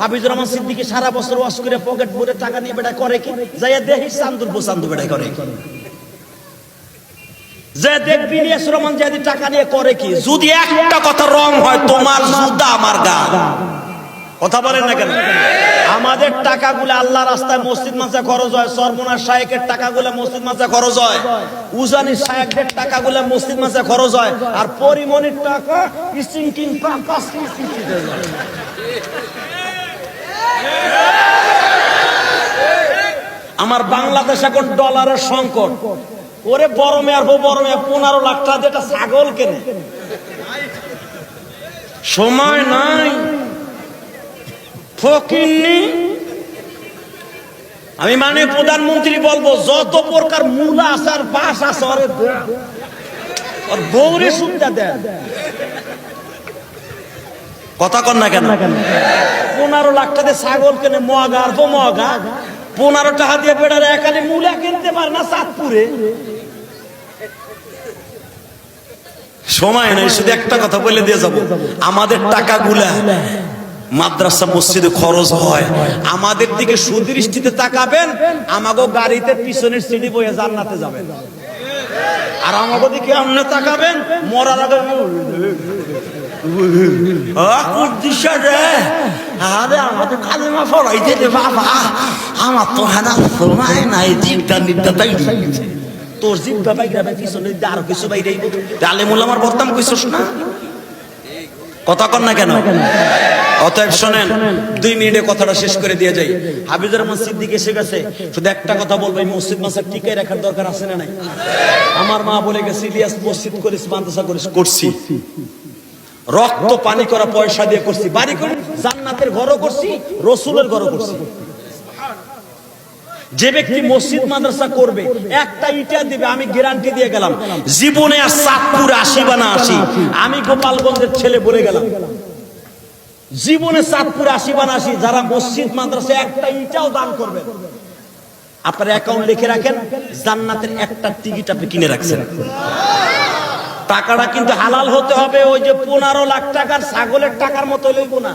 হাফিজুর রহমান সিদ্দিকি সারা বছর ওয়াশ করে পকেট ভরে টাকা নিয়ে বেটা করে কি যাইয়া দেখিস চান্দুর বসান্দু বেটা করে কি যে দেখবি রহমান যদি টাকা নিয়ে করে কি যদি একটা কথা রং হয় তোমার জুদা আমার কথা বলেন না কেন আমাদের টাকাগুলো আল্লাহ রাস্তায় মসজিদ মাসে খরচ হয় সরমনার শায়েকের টাকাগুলো মসজিদ মাসে খরচ হয় উজানি শায়েকদের টাকাগুলো মসজিদ মাসে খরচ হয় আর পরিমণির টাকা হয়ে যায়। আমার বাংলাদেশ এখন ডলারের সংকট। ওরে বড় মেয়ার বউ, বড় মেয়ার পনেরো লাখ টাকা যেটা ছাগল কেনে। সময় নাই। ফকিন্নি, আমি মানে প্রধানমন্ত্রী বলব, যত প্রকার মূলা আছে আর বাস আছে। ওর বৌরে সুবিধা দেন। কথা কন না কেন? পনেরো লাখ টাকা ছাগল কেনে, মগা, আর মগা পনেরো টাকা দিয়ে বেড়ার একালে মূলা কিনতে পারে না চাঁদপুরে। সময় নাই, শুধু একটা কথা বলে দিয়ে যাব। আমাদের টাকাগুলা মাদ্রাসা মসজিদে খরচ হয়। আমাদের দিকে সুদৃষ্টিতে তাকাবেন, আমাগো গাড়িতে পিছনের সিঁড়ি বয়ে জান্নাতে যাবেন। আর আমাগো দিকে আমনে তাকাবেন, মরার আগে দিশা রে আরে কালিমা পড়াইতে দে বাবা। আমার তো হানা সময় নাই জিপটা নিতে তোর জিপটা বাইরে পিছনে আরও কিছু বাইরে আলেমুল আমার বর্তাম কইছস না? কথা কন না কেন? অতএব শোনেন, দুই মিনিটে কথাটা শেষ করে দিয়ে যাই। হাফিজুর রহমান সিদ্দিক এসে গেছে, শুধু একটা কথা বলব মসজিদ মাসার টিকাই রাখার দরকার আছে না নাই? আমার মা বলে গেছে, ইলিয়াস মসজিদ করিস, মাদ্রাসা করিস, করছি। রক্ত, পানি করা পয়সা দিয়ে করছি। বাড়ি করে, জান্নাতের ঘরও করছি, রসুলের ঘরও করছি। যে ব্যক্তি মসজিদ, মাদ্রাসা করবে, একটা ইটা দিবে, আমি গ্যারান্টি দিয়ে গেলাম। জীবনে আর চাঁদপুর আসি বা না আসি আমি গোপালগঞ্জের ছেলে বলে গেলাম। জীবনে চাঁদপুর আসি বা না আসি যারা মসজিদ, মাদ্রাসা, একটা ইটাও দান করবে। আপনার অ্যাকাউন্ট লিখে রাখেন, জান্নাতের একটা টিকিট আপনি কিনে রাখছেন। টাকাটা কিন্তু হালাল হতে হবে, ওই যে পনেরো লাখ টাকার ছাগলের টাকার মতো লইব না।